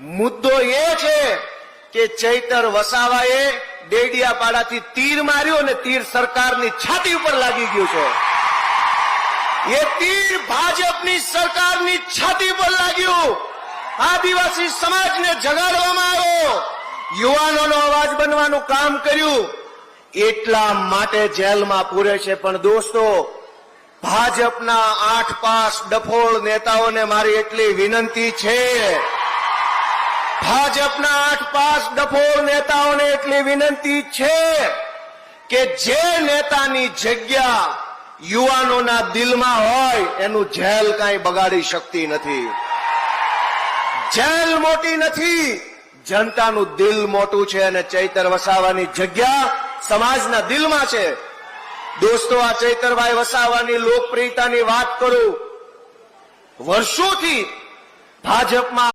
મુદ્દો એ છે કે ચૈતર વસાવાએ ડેડિયાપાડાથી તીર માર્યો અને તીર સરકારની છાતી ઉપર લાગી ગયું છે. એ તીર ભાજપની સરકારની છાતી પર લાગ્યું. આદિવાસી સમાજને જગાડવામાં આવ્યો. યુવાનોનો અવાજ બનવાનું કામ કર્યું. એટલા માટે જેલમાં પૂરે છે પણ દોસ્તો, ભાજપના આઠ પાસ ડફોળ નેતાઓને મારી એટલી વિનંતી છે. ભાજપના આઠ પાંચ ડફોળ નેતાઓને એટલી વિનંતી છે કે જે નેતાની જગ્યા યુવાનોના દિલમાં હોય, એનું જેલ કાંઈ બગાડી શકતી નથી. જેલ મોટી નથી, જનતાનું દિલ મોટું છે અને ચૈતર વસાવાની જગ્યા સમાજના દિલમાં છે. દોસ્તો, આ ચૈતરભાઈ વસાવાની લોકપ્રિયતાની વાત કરું. વર્ષોથી ભાજપમાં